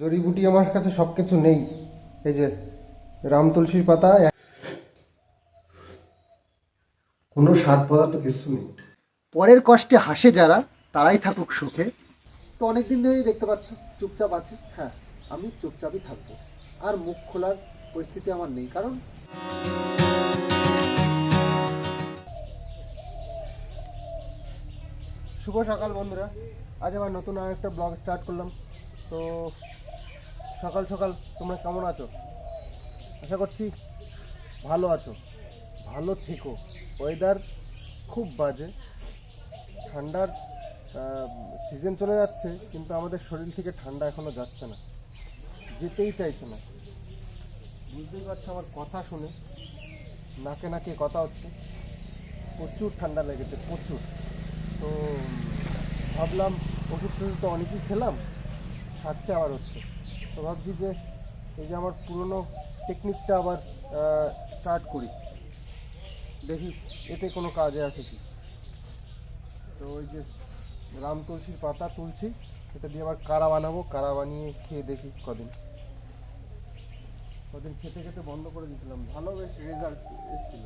জড়িবুটি আমার কাছে সব কিছু নেই। এই যে রাম তুলসীর পাতা কোনো সার পদার্থ কিছু নেই। পরের কষ্টে হাসে যারা তারাই থাকুক সুখে। তো অনেক দিন ধরেই দেখতে পাচ্ছ চুপচাপ আছে। হ্যাঁ আমি চুপচাপই থাকব। আর মুখ খোলার পরিস্থিতি আমার নেই কারণ শুভ সকাল বন্ধুরা। আজ আবার নতুন আর একটা ব্লগ স্টার্ট করলাম। তো সকাল সকাল তোমরা কেমন আছো? আশা করছি ভালো আছো। ভালো থেকো। ওয়েদার খুব বাজে। ঠান্ডার সিজন চলে যাচ্ছে, কিন্তু আমাদের শরীর থেকে ঠান্ডা এখনও যাচ্ছে না। যেতেই চাইছে না। বুঝতেই পারছ আমার কথা শুনে। নাকে নাকে কথা হচ্ছে। প্রচুর ঠান্ডা লেগেছে, প্রচুর। তো, ভাবলাম ওষুধ টষুধ তো অনেকই খেলাম। সারছে আবার হচ্ছে। তো ভাবছি যে এই যে আমার পুরনো টেকনিকটা আবার স্টার্ট করি। দেখি এতে কোনো কাজে আসে কি। তো ওই যে রাম তুলসীর পাতা তুলছি এটা দিয়ে আবার কাড়া বানাবো কাড়া বানিয়ে খেয়ে দেখি কদিন। কদিন খেতে খেতে বন্ধ করে দিয়েছিলাম। ভালো বেশ রেজাল্ট এসেছিল।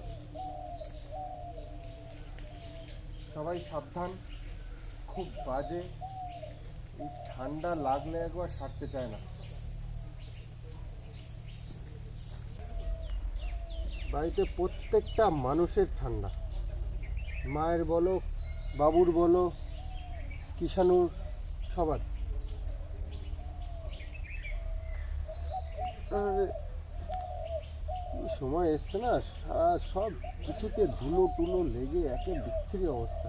সবাই সাবধান, খুব বাজে। এই ঠান্ডা লাগলে একবার সারতে চায় না। বাড়িতে প্রত্যেকটা মানুষের ঠান্ডা। মায়ের বলো, বাবুর বলো কিষানুর সবার। সময় এসছে না, সারা সব কিছুতে ধুলো টুলো লেগে একে বিচ্ছিরি অবস্থা।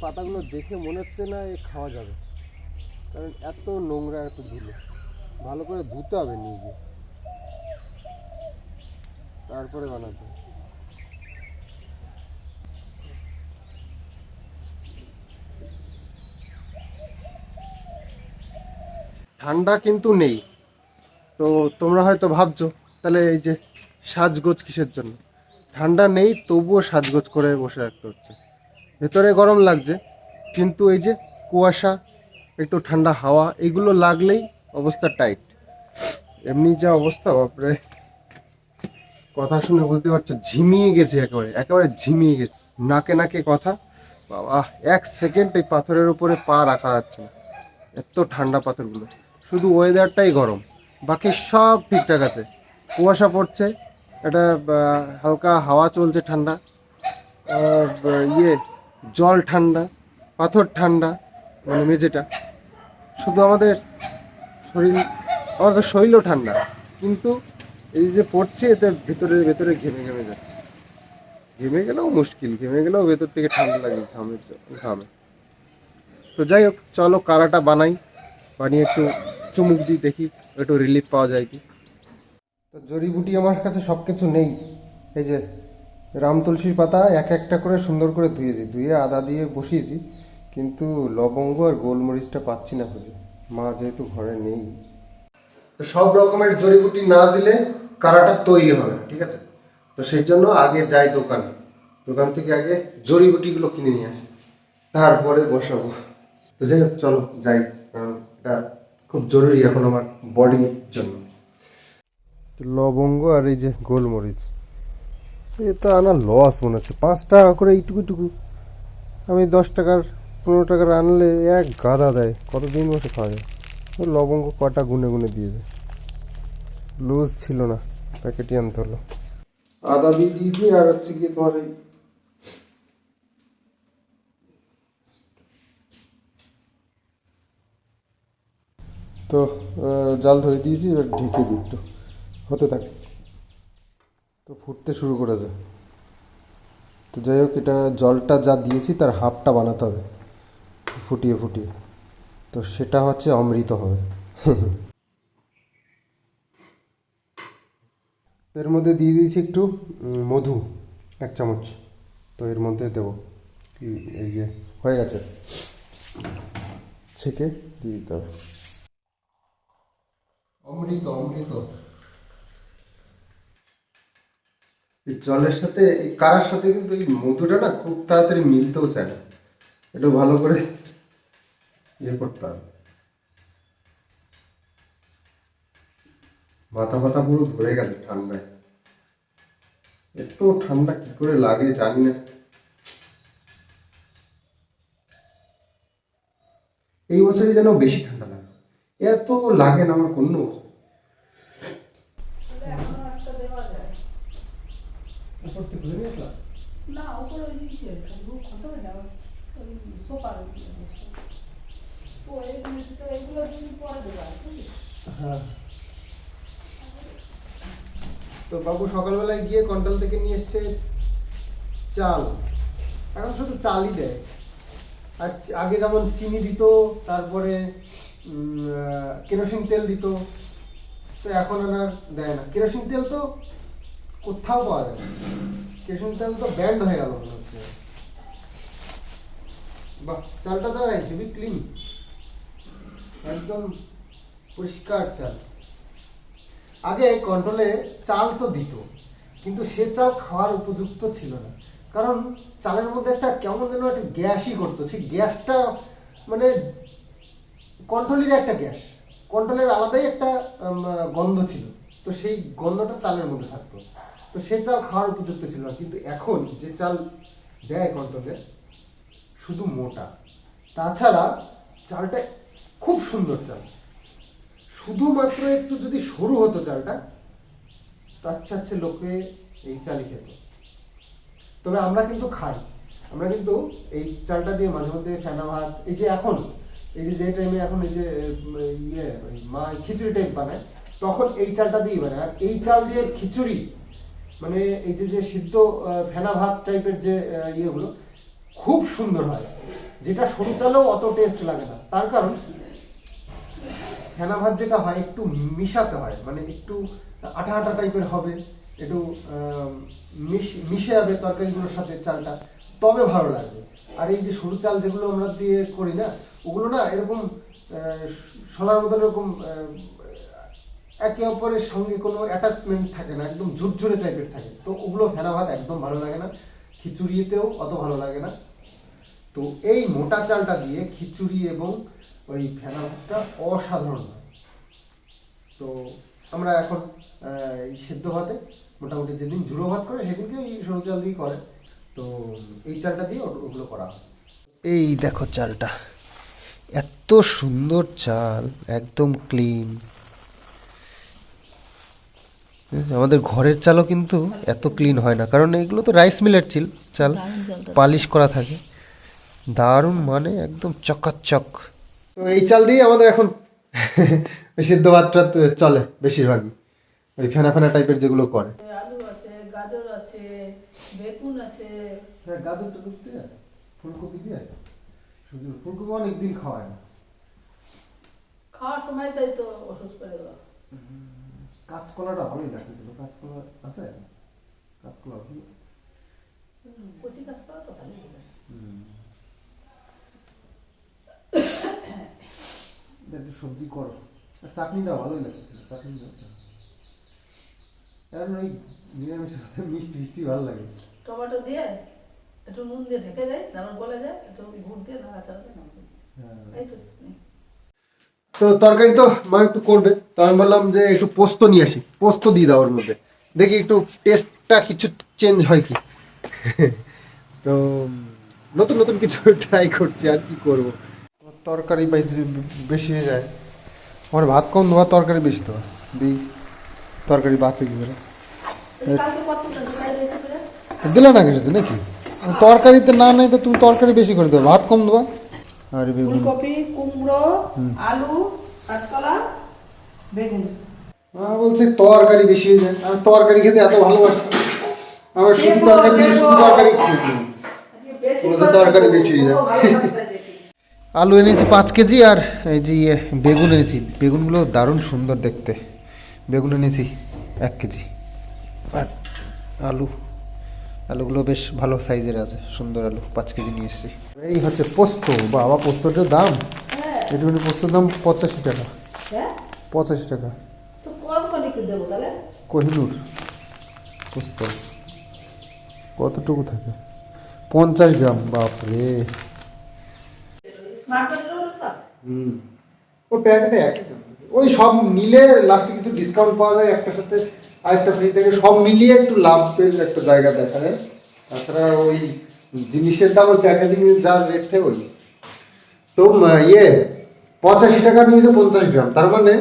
পাতাগুলো দেখে মনে হচ্ছে না এ খাওয়া যাবে। কারণ এত নোংরা এত ধুলো। ভালো করে ধুতে হবে নিজে। তারপরে বানাতে ঠান্ডা কিন্তু নেই। তো তোমরা হয়তো ভাবছ, তাহলে এই যে সাজগোজ কিসের জন্য? ঠান্ডা নেই, তবুও সাজগোজ করে বসে থাকতে হচ্ছে। ভেতরে গরম লাগছে, কিন্তু এই যে কুয়াশা, একটু ঠান্ডা হাওয়া, এগুলো লাগলেই অবস্থা টাইট। এমনি যা অবস্থা, বাপরে। কথা শুনে বুঝতে পারছ ঝিমিয়ে গেছে একেবারে একেবারে ঝিমিয়ে গেছে। নাকে নাকে কথা বাবা এক সেকেন্ড এই পাথরের উপরে পা রাখা যাচ্ছে না। এত ঠান্ডা পাথরগুলো। শুধু ওয়েদারটাই গরম বাকি সব ঠিকঠাক আছে। কুয়াশা পড়ছে আহ, হালকা হাওয়া চলছে ঠান্ডা ইয়ে জল ঠান্ডা পাথর ঠান্ডা মানে মেঝেটা। শুধু আমাদের শরীর আমাদের শরীরও ঠান্ডা কিন্তু এই যে পড়ছে এতে ভেতরে ভেতরে ঘেমে ঘেমে যাচ্ছে। ঘেমে গেলেও মুশকিল, ঘেমে গেলেও ভেতর থেকে ঠান্ডা লাগে, ঘামে ঘামে। তো যাই হোক, চলো কারাটা বানাই। বানিয়ে একটু চুমুক দিই, দেখি একটু রিলিফ পাওয়া যায় কি। তো জড়িবুটি আমার কাছে সব কিছু নেই। এই যে রাম তুলসীর পাতা এক একটা করে সুন্দর করে ধুয়েছি ধুয়ে আদা দিয়ে বসিয়েছি, কিন্তু লবঙ্গ আর গোলমরিচটা পাচ্ছি না খুঁজে। মা যেহেতু ঘরে নেই। তো সব রকমের জড়িবুটি না দিলে কারাটা তৈরি হবে, ঠিক আছে? তো সেই জন্য আগে যাই দোকানে। দোকান থেকে আগে জড়িবুটিগুলো কিনে নিয়ে আসি। তারপরে বসাবো। তো যাই হোক, চলো যাই। কারণ এটা খুব জরুরি এখন আমার বডির জন্য। লবঙ্গ আর এই যে গোলমরিচ, এ তো আনা লস মনে হচ্ছে। পাঁচ টাকা করে এইটুকু টুকু। আমি দশ টাকার, পনেরো টাকার আনলে এক গাদা দেয়। কতদিন বসে খাওয়া যায়? লবঙ্গ কটা গুনে গুনে দিয়ে দেয় লুজ ছিল না প্যাকেটই আনতে হলো। আদা দিয়ে দিয়েছি আর হচ্ছে গিয়ে তোমার এই তো জাল ধরে দিয়েছি এবার ঢেকে দিই একটু। হতে থাকে। তো ফুটতে শুরু করে করেছে। তো যাই হোক এটা জলটা যা দিয়েছি তার হাফটা বানাতে হবে। ফুটিয়ে ফুটিয়ে। তো সেটা হচ্ছে অমৃত হবে। এর মধ্যে দিয়ে দিয়েছি একটু মধু, এক চামচ। তো এর মধ্যে দেবো। এই যে, হয়ে গেছে। ছেঁকে দিয়ে দিতে হবে। অমৃত অমৃত। জলের সাথে, এই কারার সাথে কিন্তু এই মধুটা না খুব তাড়াতাড়ি মিলতেও চায় না। একটু ভালো করে ইয়ে করতে হবে। মাথা ফাতা পুরো ধরে গেল ঠান্ডায়। এত ঠান্ডা কি করে লাগে জানি না। এই বছরই যেন বেশি ঠান্ডা লাগে। এত লাগে না আমার কোনো বছর। না ওপরে ওই জিনিসের কত না হ্যাঁ। তো বাবু সকালবেলায় গিয়ে কন্ট্রোল থেকে নিয়ে এসছে চাল। এখন শুধু চালই দেয়। আর আগে যেমন চিনি দিত, তারপরে কেরোসিন তেল দিত, তো এখন আর দেয় না। কেরোসিন তেল তো কোথাও পাওয়া যায় না। কেরোসিন তেল তো ব্যান্ড হয়ে গেল মনে হচ্ছে। বাহ, চালটা তো হেভি ক্লিন। একদম পরিষ্কার চাল। আগে কন্ট্রোলে চাল তো দিত, কিন্তু সে চাল খাওয়ার উপযুক্ত ছিল না। কারণ চালের মধ্যে একটা কেমন যেন একটা গ্যাসই করতো। সেই গ্যাসটা মানে কন্ট্রোলের একটা গ্যাস। কন্ট্রোলের আলাদাই একটা গন্ধ ছিল। তো সেই গন্ধটা চালের মধ্যে থাকতো। তো সে চাল খাওয়ার উপযুক্ত ছিল না। কিন্তু এখন যে চাল দেয় কন্ট্রোলে, শুধু মোটা। তাছাড়া চালটা খুব সুন্দর চাল। শুধুমাত্র একটু যদি সরু হতো চালটা, তার চাচ্ছে লোকে এই চালই খেত। তবে আমরা কিন্তু খাই। আমরা কিন্তু এই চালটা দিয়ে মাঝে মধ্যে ফেনা ভাত, এই যে এখন, এই যে যে টাইমে এখন এই যে ইয়ে মা খিচুড়ি টাইপ বানায়, তখন এই চালটা দিয়ে বানায়। আর এই চাল দিয়ে খিচুড়ি মানে এই যে যে সিদ্ধ ফেনা ভাত টাইপের যে ইয়েগুলো, খুব সুন্দর হয়। যেটা সরু চালেও অত টেস্ট লাগে না। তার কারণ ফেনা ভাত যেটা হয়, একটু মিশাতে হয়। মানে একটু আঠা আঠা টাইপের হবে, একটু মিশে যাবে তরকারিগুলোর সাথে চালটা, তবে ভালো লাগবে। আর এই যে সরু চাল যেগুলো আমরা দিয়ে করি না, ওগুলো না এরকম সোনার মতন এরকম একে অপরের সঙ্গে কোনো অ্যাটাচমেন্ট থাকে না, একদম ঝুরঝুরে টাইপের থাকে। তো ওগুলো ফেনা ভাত একদম ভালো লাগে না। খিচুড়িতেও অত ভালো লাগে না। তো এই মোটা চালটা দিয়ে খিচুড়ি এবং ওই ফেনা ভাতটা অসাধারণ হয়। তো আমরা এখন এই সেদ্ধ ভাতে মোটামুটি যেদিন ঝুড়ো ভাত করে সেদিনকে এই সরু চাল দিয়ে করে তো এই চালটা দিয়ে ওগুলো করা হয়। এই দেখো চালটা। এত সুন্দর চাল একদম ক্লিন। আমাদের ঘরের চালও কিন্তু এত ক্লিন হয় না কারণ এগুলো তো রাইস মিলের চিল চাল পালিশ করা থাকে। দারুণ মানে একদম চকাচক। তো এই চাল দিয়ে আমাদের এখন সিদ্ধ ভাতটা চলে বেশিরভাগই। ওই ফেনা ফেনা টাইপের যেগুলো করে। আলু আছে গাজর আছে বেগুন আছে। হ্যাঁ গাজর ফুলকপি দিয়ে শুধু ফুলকপি অনেকদিন খাওয়ায় না। খাওয়ার সময় তাই তো করে দেওয়া কাঁচকলাটা ভালোই লাগে কিন্তু কাঁচকলা আছে? কাঁচকলা কচি কাজ করা তো। একটু সবজি করো। আর চাটনিটা ভালোই লাগছে চাটনিটা কারণ ওই নিরামিষের সাথে মিষ্টি মিষ্টি ভালো লাগে। টমেটো দিয়ে একটু নুন দিয়ে ঢেকে দেয় তারপর গলে যায় একটু গুড় দিয়ে নাড়াচাড়া দিয়ে। নামাবে। এই তো। তো তরকারি তো মা একটু করবে। তো আমি বললাম যে একটু পোস্ত নিয়ে আসি। পোস্ত দিয়ে দাও ওর মধ্যে। দেখি একটু টেস্টটা কিছু চেঞ্জ হয় কি। তো নতুন নতুন কিছু ট্রাই করছি আর কি করব। তরকারি বেশি হয়ে যায়। আমার ভাত কম দেওয়া তরকারি বেশি দেওয়া দিই তরকারি বাঁচে কি করে? দিলে না কিছু নাকি? তরকারিতে না নেই তো তুমি তরকারি বেশি করে দেবো ভাত কম দেবা? আর বেগুন। ফুলকপি কুমড়ো আলু কাঁচকলা বেগুন। মা বলছে তরকারি বেশি হয়ে যায়। আমি তরকারি খেতে এত ভালোবাসি। আমার শুধু তরকারি শুধু তরকারি খেয়েছি তরকারি বেশি হয়ে যায়। আলু এনেছি পাঁচ কেজি আর এই যে ইয়ে বেগুন এনেছি। বেগুনগুলো দারুণ সুন্দর দেখতে। বেগুন এনেছি এক কেজি। আর আলু আলুগুলো বেশ ভালো সাইজের আছে সুন্দর আলু পাঁচ কেজি নিয়ে এসেছি। এই হচ্ছে পোস্ত। বাবা পোস্তটার দাম? হ্যাঁ। একটুখানি পোস্তর দাম পঁচাশি টাকা। হ্যাঁ? পঁচাশি টাকা। কোহিনুর পোস্ত। কতটুকু থাকে? পঞ্চাশ গ্রাম বাপরে। হুম। ও প্যাকেটে একই ওই সব মিলে লাস্টে কিছু ডিসকাউন্ট পাওয়া যায় একটার সাথে আরেকটা ফ্রি থেকে। সব মিলিয়ে একটু লাভের একটা জায়গা দেখা যায় তাছাড়া ওই জিনিসের দাম ওই প্যাকেজিং যার রেট থেকে ওই। তো ইয়ে পঁচাশি টাকা নিয়েছে পঞ্চাশ গ্রাম। তার মানে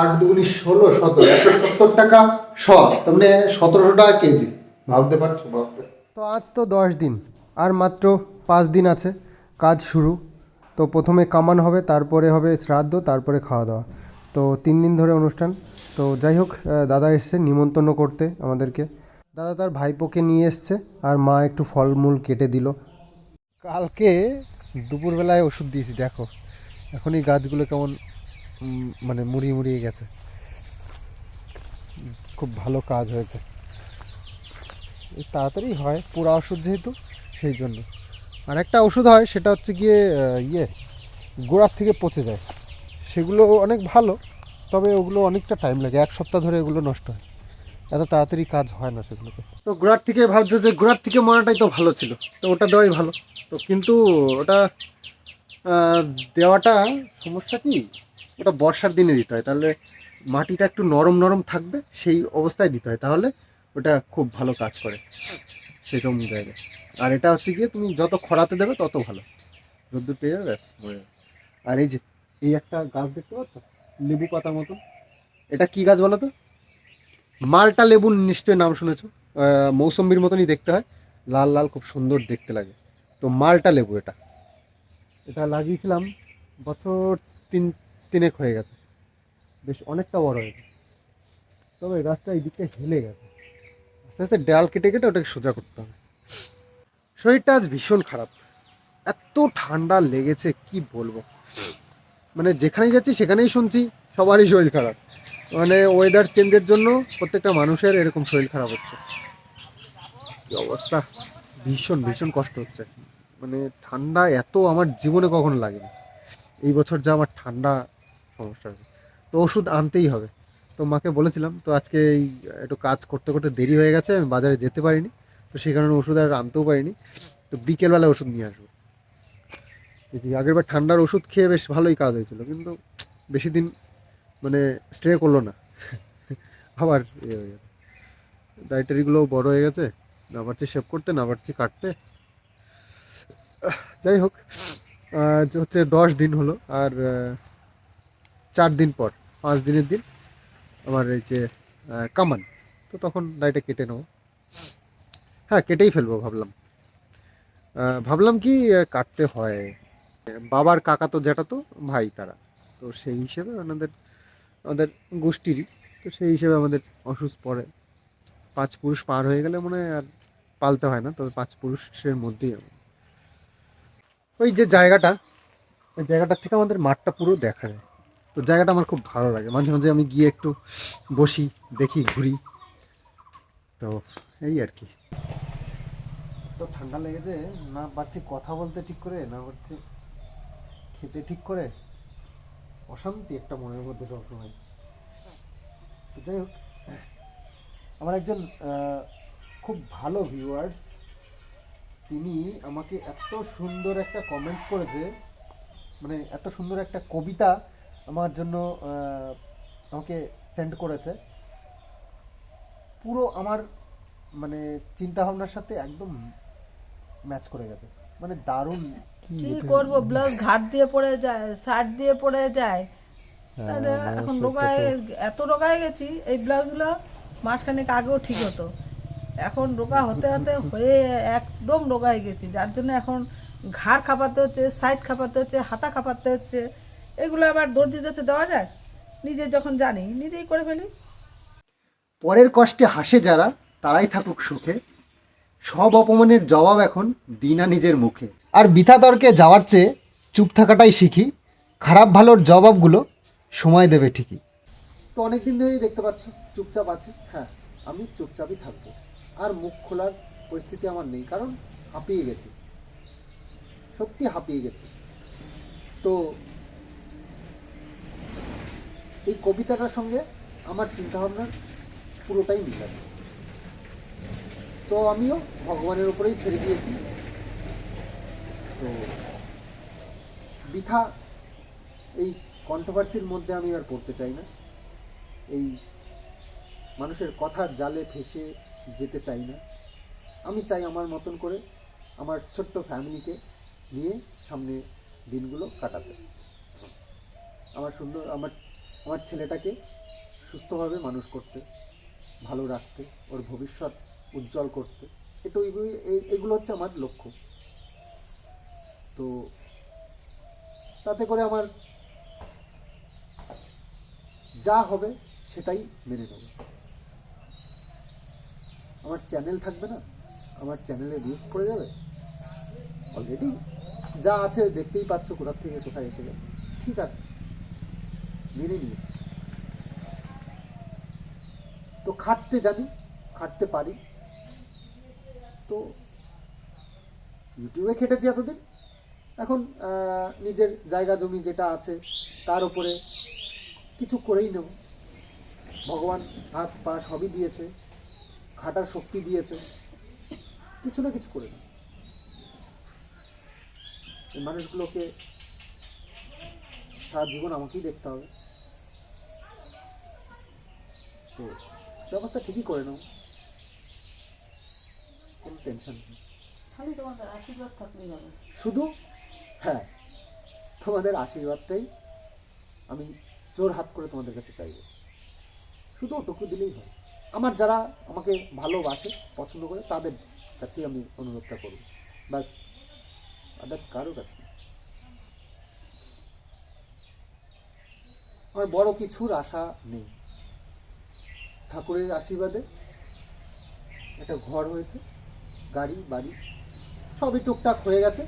আট দুগুনি ষোলো সতেরো। একশো সত্তর টাকা শ তার মানে সতেরোশো টাকা কেজি। ভাবতে পারছ বাপরে তো আজ তো দশ দিন। আর মাত্র পাঁচ দিন আছে। কাজ শুরু। তো প্রথমে কামান হবে, তারপরে হবে শ্রাদ্ধ, তারপরে খাওয়া দাওয়া। তো তিন দিন ধরে অনুষ্ঠান। তো যাই হোক দাদা এসছে নিমন্ত্রণ করতে আমাদেরকে। দাদা তার ভাইপোকে নিয়ে এসছে আর মা একটু ফলমূল কেটে দিল। কালকে দুপুরবেলায় ওষুধ দিয়েছি, দেখো। এখন এই গাছগুলো কেমন মানে মুড়িয়ে মুড়িয়ে গেছে। খুব ভালো কাজ হয়েছে। তাড়াতাড়ি হয় পুরা ওষুধ যেহেতু, সেই জন্য। আর একটা ওষুধ হয়, সেটা হচ্ছে গিয়ে ইয়ে গোড়ার থেকে পচে যায়। সেগুলো অনেক ভালো, তবে ওগুলো অনেকটা টাইম লাগে, এক সপ্তাহ ধরে ওগুলো নষ্ট হয়। এত তাড়াতাড়ি কাজ হয় না সেগুলোতে। তো গোড়ার থেকে ভাবছ যে গোড়ার থেকে মরাটাই তো ভালো ছিল, তো ওটা দেওয়াই ভালো। তো কিন্তু ওটা দেওয়াটা সমস্যা কি? ওটা বর্ষার দিনে দিতে হয়, তাহলে মাটিটা একটু নরম নরম থাকবে, সেই অবস্থায় দিতে হয়, তাহলে ওটা খুব ভালো কাজ করে, সেরকম জায়গায়। আর এটা হচ্ছে গিয়ে তুমি যত খরাতে দেবে তত ভালো। রোদ্দুর পেয়ে যাবে ব্যাস। মরে যাবে। আর এই যে এই একটা গাছ দেখতে পাচ্ছ? লেবু পাতার মতো। এটা কি গাছ বলো তো? মালটা লেবু নিশ্চয়ই নাম শুনেছো। মৌসম্বির মতনই দেখতে হয়। লাল লাল খুব সুন্দর দেখতে লাগে। তো মালটা লেবু এটা। এটা লাগিয়েছিলাম বছর তিন তিনেক হয়ে গেছে। বেশ অনেকটা বড় হয়েছে তবে গাছটা এই দিকটা হেলে গেছে। আস্তে আস্তে ডাল কেটে কেটে ওটাকে সোজা করতে হবে। শরীরটা আজ ভীষণ খারাপ। এত ঠান্ডা লেগেছে, কি বলব? মানে যেখানেই যাচ্ছি সেখানেই শুনছি সবারই শরীর খারাপ। মানে ওয়েদার চেঞ্জের জন্য প্রত্যেকটা মানুষের এরকম শরীর খারাপ হচ্ছে। কি অবস্থা? ভীষণ ভীষণ কষ্ট হচ্ছে। মানে ঠান্ডা এত আমার জীবনে কখনো লাগেনি। এই বছর যা আমার ঠান্ডা সমস্যা হয়েছে। তো ওষুধ আনতেই হবে। তো মাকে বলেছিলাম, তো আজকে এই একটু কাজ করতে করতে দেরি হয়ে গেছে, আমি বাজারে যেতে পারিনি। তো সেই কারণে ওষুধ আর আনতেও পারিনি। তো বিকেলবেলা ওষুধ নিয়ে আসব। দেখি আগের বার ঠান্ডার ওষুধ খেয়ে বেশ ভালোই কাজ হয়েছিল, কিন্তু বেশি দিন মানে স্টে করল না। আবার ইয়ে হয়ে ডায়েটারিগুলোও বড় হয়ে গেছে না পারছি শেভ করতে না পারছি কাটতে। যাই হোক হচ্ছে দশ দিন হলো, আর চার দিন পর, পাঁচ দিনের দিন, আমার এই যে কামান। তো তখন দাড়িটা কেটে নেব। হ্যাঁ কেটেই ফেলব ভাবলাম। ভাবলাম কি কাটতে হয়। বাবার কাকা তো যেটা তো, ভাই তারা। তো সেই হিসেবে ওনাদের আমাদের গোষ্ঠীরই তো সেই হিসেবে আমাদের অসুস্থ পড়ে। পাঁচ পুরুষ পার হয়ে গেলে মনে আর পালতে হয় না, তবে পাঁচ পুরুষের মধ্যেই। ওই যে জায়গাটা, ওই জায়গাটার থেকে আমাদের মাঠটা পুরো দেখা যায়। তো জায়গাটা আমার খুব ভালো লাগে। মাঝে মাঝে আমি গিয়ে একটু বসি, দেখি, ঘুরি। তো এই আর কি। তো ঠান্ডা লেগেছে, না পাচ্ছি কথা বলতে ঠিক করে, না পাচ্ছি খেতে ঠিক করে। অশান্তি একটা মনের মধ্যে সবসময়। তো যাই হোক, আমার একজন খুব ভালো ভিউয়ার্স তিনি আমাকে এত সুন্দর একটা কমেন্টস করেছে মানে এত সুন্দর একটা কবিতা আমার জন্য আমাকে সেন্ড করেছে। পুরো আমার মানে চিন্তা ভাবনার সাথে একদম ম্যাচ করে গেছে। মানে দারুণ কি করব? ব্লাউজ ঘাট দিয়ে পড়ে যায় শার্ট দিয়ে পড়ে যায়। হ্যাঁ, তাহলে এখন রোগায় এত রোগায় গেছি এই ব্লাউজগুলো মাসখানেক আগেও ঠিক হতো। এখন রোগা হতে হতে হয়ে একদম রোগায় গেছি যার জন্য এখন ঘাড় খাপাতে হচ্ছে সাইড খাপাতে হচ্ছে হাতা খাপাতে হচ্ছে। এগুলো আবার দর্জির কাছে দেওয়া যায়? নিজে যখন জানি নিজেই করে ফেলি। পরের কষ্টে হাসে যারা তারাই থাকুক সুখে। সব অপমানের জবাব এখন দিনা নিজের মুখে। আর বৃথা তর্কে যাওয়ার চেয়ে চুপ থাকাটাই শিখি, খারাপ ভালোর জবাবগুলো সময় দেবে ঠিকই। তো অনেক দিন ধরেই দেখতে পাচ্ছ, চুপচাপ আছে। হ্যাঁ আমি চুপচাপই থাকব। আর মুখ খোলার পরিস্থিতি আমার নেই, কারণ হাঁপিয়ে গেছি। সত্যি হাঁপিয়ে গেছি। তো এই কবিতাটার সঙ্গে আমার চিন্তাভাবনার পুরোটাই মিল আছে। তো আমিও ভগবানের উপরেই ছেড়ে দিয়েছি। তো বৃথা এই কন্ট্রোভার্সির মধ্যে আমি আর পড়তে চাই না। এই মানুষের কথার জালে ফেসে যেতে চাই না। আমি চাই আমার মতন করে আমার ছোট্ট ফ্যামিলিকে নিয়ে সামনে দিনগুলো কাটাতে। আমার সুন্দর, আমার আমার ছেলেটাকে সুস্থভাবে মানুষ করতে, ভালো রাখতে, ওর ভবিষ্যৎ উজ্জ্বল করতে। এটা এগুলো এগুলো হচ্ছে আমার লক্ষ্য। তো তাতে করে আমার যা হবে সেটাই মেনে নেব। আমার চ্যানেল থাকবে না? আমার চ্যানেলে ভিউজ করে যাবে? অলরেডি যা আছে দেখতেই পাচ্ছ কোথা থেকে কোথায় এসে গেছে। ঠিক আছে। মেনে নিয়েছি। তো খাটতে জানি, খাটতে পারি। তো ইউটিউবে খেটেছি এতদিন। এখন নিজের জায়গা জমি যেটা আছে, তার উপরে কিছু করেই নেব। ভগবান হাত পা সবই দিয়েছে খাটার শক্তি দিয়েছে, কিছু না কিছু করে নেব। এই মানুষগুলোকে সারা জীবন আমাকেই দেখতে হবে। তো, ব্যবস্থা ঠিকই করে নাও কোনো টেনশন নেই খালি তোমাদের আশীর্বাদ থাকলেই হবে। শুধু? হ্যাঁ। তোমাদের আশীর্বাদটাই আমি জোর হাত করে তোমাদের কাছে চাইব। শুধু ওটুকু দিলেই হয়। আমার যারা আমাকে ভালোবাসে পছন্দ করে তাদের কাছেই আমি অনুরোধটা করব। ব্যাস। আদার্স কারোর কাছে আমার বড় কিছুর আশা নেই। ঠাকুরের আশীর্বাদে একটা ঘর হয়েছে। গাড়ি, বাড়ি, সবই টুকটাক হয়ে গেছে।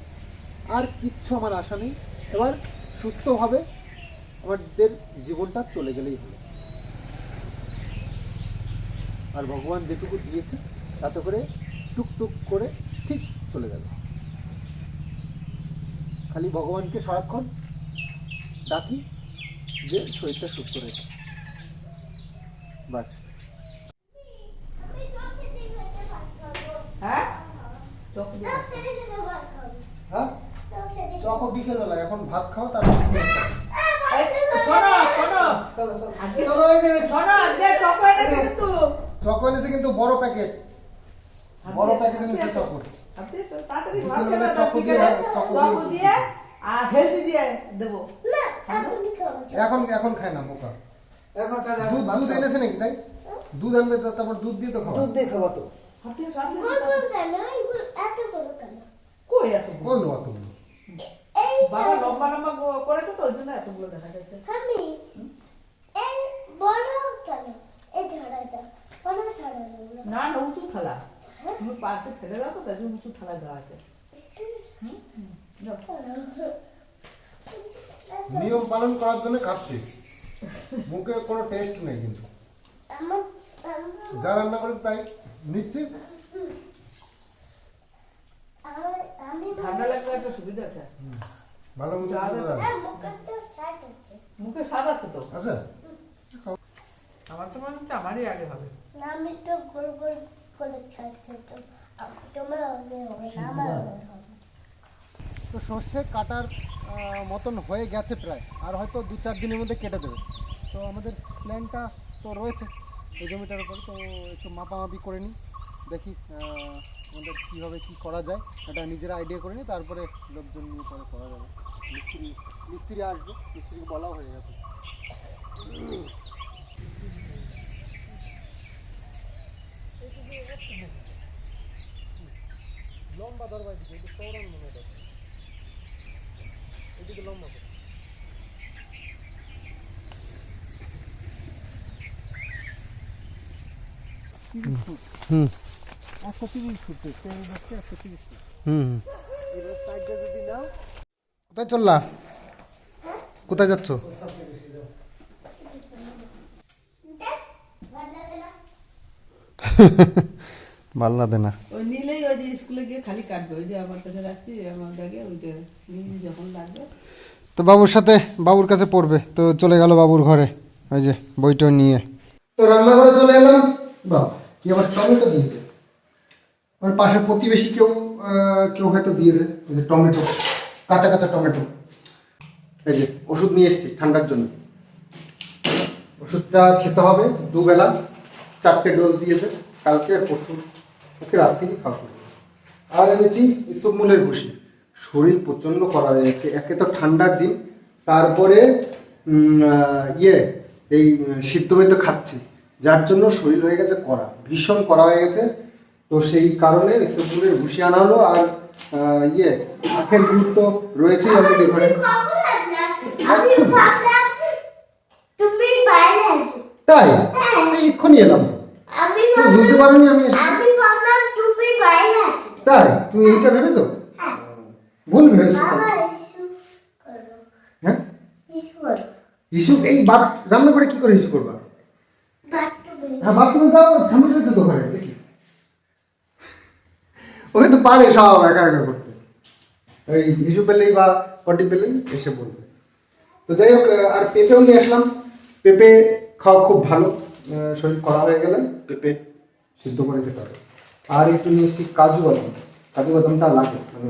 আর কিচ্ছু আমার আশা নেই। এবার সুস্থভাবে আমাদের জীবনটা চলে গেলেই হলো আর ভগবান যেটুকু দিয়েছে, তাতে করে টুকটুক করে ঠিক চলে যাবে। খালি ভগবানকে সারাক্ষণ ডাকি যে শরীরটা সুস্থ রেখে। বাস। হ্যাঁ? হ্যাঁ? এখন ভাত খাও চকো এনেছে কিন্তু। বড় প্যাকেট। বড় প্যাকেট এনেছে। চকো দেবো। এখন এখন খায় না বোকা। দুধ দুধ এনেছে নাকি তাই? দুধ আনবে তো তারপর দুধ দিয়ে তো খাওয়া দুধ দিয়ে খাওয়া তো। কই এত কোন বাবা লম্বা লম্বা করেছে তো ওই জন্য এতগুলো দেখা যাচ্ছে। না না উঁচু থালা। তুমি পার্কে ফেলে দাও তো তাই জন্য উঁচু থালা দেওয়া আছে। নিয়ম পালন করার জন্য খাচ্ছি মুখে কোনো টেস্ট নেই কিন্তু। যা রান্না করেছে তাই। নিচ্ছি। ঠান্ডা লাগলে একটা সুবিধা আছে। ভালো মতো যা করে দাও। মুখে স্বাদ আছে তো? আছে? আমার তো মনে হচ্ছে আমারই আগে হবে। আমি তো গোল গোল করে খাচ্ছি তো। তোমার আগে হবে না আমার হবে। তো সর্ষে কাটার মতন হয়ে গেছে প্রায়। আর হয়তো দু চার দিনের মধ্যে কেটে দেবে। তো আমাদের প্ল্যানটা তো রয়েছে। এই জমিটার উপর, তো একটু মাপামাপি করে নিই, দেখি আমাদের কীভাবে কী করা যায়। একটা নিজেরা আইডিয়া করে নিই, তারপরে লোকজন নিয়ে পরে করা যাবে। মিস্ত্রি মিস্ত্রি আসবে, মিস্ত্রিকে বলাও হয়ে গেছে। লম্বা দরবার দিকে, এটা সৌরন মনে দরকার। এদিকে লম্বা করে। তিরিশ ফুট হুম। একশো তিরিশ ফুট একশো তিরিশ ফুট হুম। এবার সাইডটা যদি নাও কোথায় চললা? কোথায় যাচ্ছ? ভালো লাগে না। ওই নিলেই ওই যে স্কুলে গিয়ে খালি কাটবে। ওই যে আমার কাছে রাখছি আমার ব্যাগে ওই যে নিয়ে যখন লাগবে। তো বাবুর সাথে বাবুর কাছে পড়বে। তো চলে গেল বাবুর ঘরে। ওই যে বইটা নিয়ে। তো রান্নাঘরে চলে এলাম। বাহ। কি আবার টমেটো দিয়েছে? আমার পাশে প্রতিবেশী কেউ কেউ হয়তো দিয়েছে টমেটো, কাঁচা কাঁচা টমেটো। এই যে, ওষুধ নিয়ে এসেছি ঠান্ডার জন্য। ওষুধটা খেতে হবে দুবেলা, চারটে ডোজ দিয়েছে, কালকে, পরশু, আজকে রাত থেকে খাওয়া শুরু আর এনেছি ইসবমূলের ভুসি। শরীর প্রচণ্ড করা হয়ে যাচ্ছে, একে তো ঠান্ডার দিন, তারপরে ইয়ে এই, সিদ্ধ বেদ্ধ খাচ্ছি। যার জন্য শরীর হয়ে গেছে করা ভীষণ করা হয়ে গেছে। তো সেই কারণে ইসবমূলের ভুসি আনা হলো আর ইয়ে আখের গুরুত্ব রয়েছেই অলরেডি ঘরে। তাই? এক্ষুনি এলাম। বুঝতে পারোনি আমি তাই? তুমি এইটা ভেবেছো? হ্যাঁ। ভুল ভেবেছো হ্যাঁ? ইস্যু এই বাত রান্না করে কি করে ইস্যু করবা? হ্যাঁ বাথরুমে যাও ঠান্ডা রয়েছে তো ঘরে দেখি। ওকে তো পারে সব একা একা করতে। ওই ইস্যু পেলেই বা পটি পেলেই এসে বলবে। তো যাই হোক আর পেঁপেও নিয়ে আসলাম। পেঁপে খাওয়া খুব ভালো শরীর করা হয়ে গেলে পেঁপে সিদ্ধ করে খেতে হবে। আর একটু নিয়ে এসেছি কাজু বাদাম। কাজু বাদামটা লাগে মানে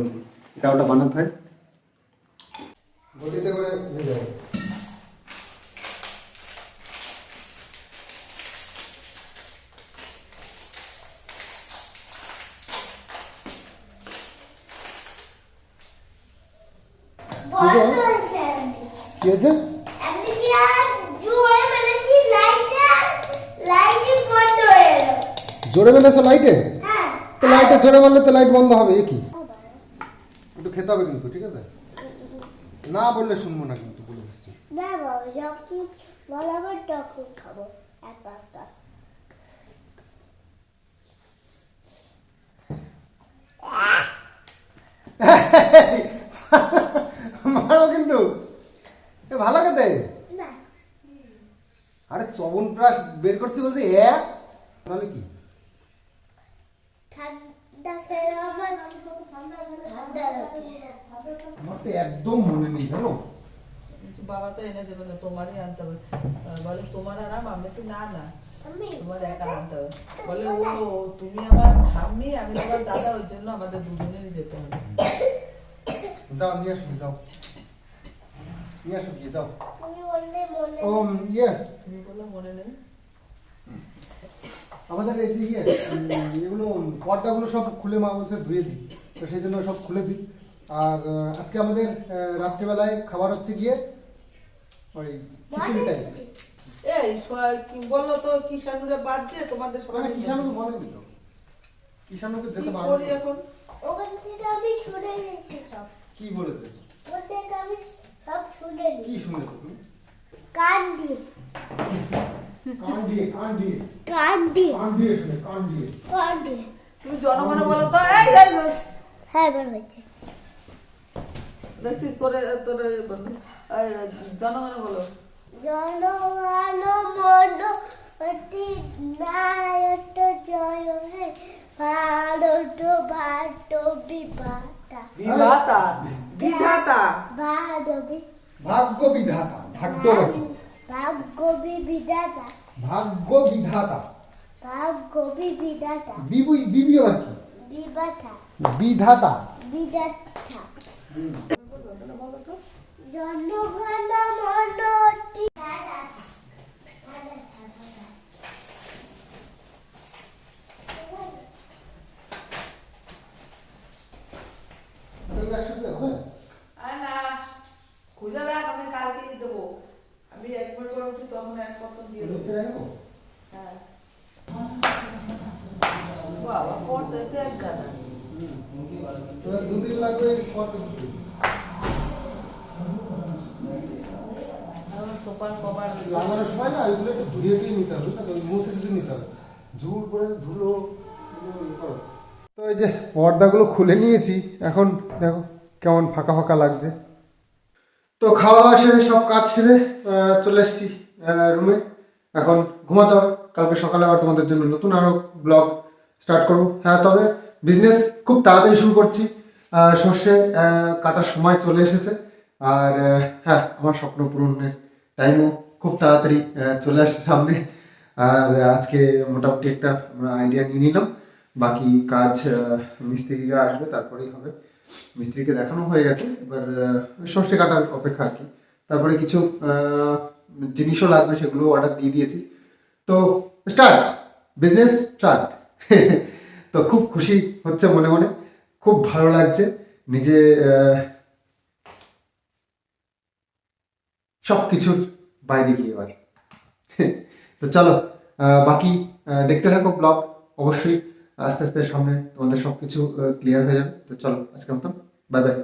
এটা ওটা বানাতে হয়। বটিতে করে নিয়ে যাব। কি হয়েছে আমি কি আর জোরে মেরেছি হয়ে লাইটে হ্যাঁ। তো লাইটে জোরে মারলে তো লাইট বন্ধ হবে এ কি? একটু খেতে হবে কিন্তু ঠিক আছে? না বললে শুনব না কিন্তু বলে দিচ্ছি। না বাবা যখন বলাবো তখন খাব একা একা। মারো কিন্তু। এ ভালো খেতে আরে চবন প্রাস বের করছি বলছে এ তাহলে কি? আমার। ঠান্ডা লাগে। আমার তো একদম মনে নেই জানো? বাবা তো এনে দেবে না তোমারই আনতে হবে। বলে তোমার আরাম আমি না তোমার একা আনতে হবে। বলে ও তুমি আমার ঠাম্মি আমি তোমার দাদা ওই জন্য আমাদের দুজনেরই যেতে হবে। যাও নিয়ে আসো যাও নিয়ে আসো গিয়ে যাও তুমি বললে মনে ও ইয়ে। মনে আমাদের এই যে ইয়ে এগুলো পর্দাগুলো সব খুলে মা বলছে ধুয়ে দিই। তো সেই জন্য সব খুলে দিই। আর আজকে আমাদের রাত্রিবেলায় খাবার হচ্ছে গিয়ে ওই খিচুড়ি টাইপ এই কি বলল তো কিষানুরে বাদ দিয়ে তোমাদের মানে সবাই কিষানুকে বলেনি তো? কিষানুকে যেতে পারব এখন? ওখান থেকে আমি শুনে নিয়েছি সব। কি বলেছে? থেকে আমি সব শুনে কি শুনেছো তুমি? কান দিয়ে কান দিয়ে কান দিয়ে কান দিয়ে কান দিয়ে শুনে কান দিয়ে কান দিয়ে তুমি জনগণে বলো তো এই হ্যাঁ এবার হয়েছে। দেখছিস তোরে তোরে বলো। এই, জনগণে বলো। জনগণ মন অতি নায়ক জয় হে ভারত ভাট বিভাতা বিধাতা। বিধাতা ভাগ্য বিধাতা ভাগ্যবতী। ভাগ্য বিধাতা। ভাগ্য বিধাতা ভাগ্য বিধাতা। বিবি বিবি আর কি? বিবাথা বিধাতা। বিদাথা জনগণ মন অতি এগুলো একসাথে হবে আর না খুলে রাখ আমি কালকে দেবো আমি একবার করে উঠি তখন এক পত্র দিয়ে দেবো ছেড়ে নেব হ্যাঁ বাবা পড়তে তো এক গাদা তো দুদিন না একটু নিতে হবে টুছে নিতে হবে ঝুল ধুলো। তো এই যে পর্দাগুলো খুলে নিয়েছি, এখন দেখো কেমন ফাঁকা ফাঁকা লাগছে। তো খাওয়া দাওয়া সেরে সব কাজ সেরে চলে এসেছি রুমে। এখন ঘুমাতে হবে। কালকে সকালে আবার তোমাদের জন্য নতুন আরও ব্লগ স্টার্ট করব। হ্যাঁ তবে বিজনেস খুব তাড়াতাড়ি শুরু করছি। সর্ষে কাটার সময় চলে এসেছে। আর হ্যাঁ আমার স্বপ্ন পূরণের টাইমও খুব তাড়াতাড়ি চলে আসছে সামনে। আর আজকে মোটামুটি একটা আমরা আইডিয়া নিয়ে নিলাম। বাকি কাজ মিস্ত্রিরা আসবে, তারপরেই হবে। মিস্ত্রিকে দেখানো হয়ে গেছে। এবার সর্ষে কাটার অপেক্ষা আর কি। তারপরে কিছু জিনিসও লাগবে, সেগুলো অর্ডার দিয়ে দিয়েছি। তো স্টার্ট বিজনেস স্টার্ট তো খুব খুশি হচ্ছে মনে মনে। খুব ভালো লাগছে। নিজে সব কিছুর বাইরে গিয়ে এবার। তো চলো বাকি দেখতে থাকো ব্লগ, অবশ্যই। আস্তে আস্তে সামনে তোমাদের সব কিছু ক্লিয়ার হয়ে যাবে। তো চলো আজকে মতন। Bye bye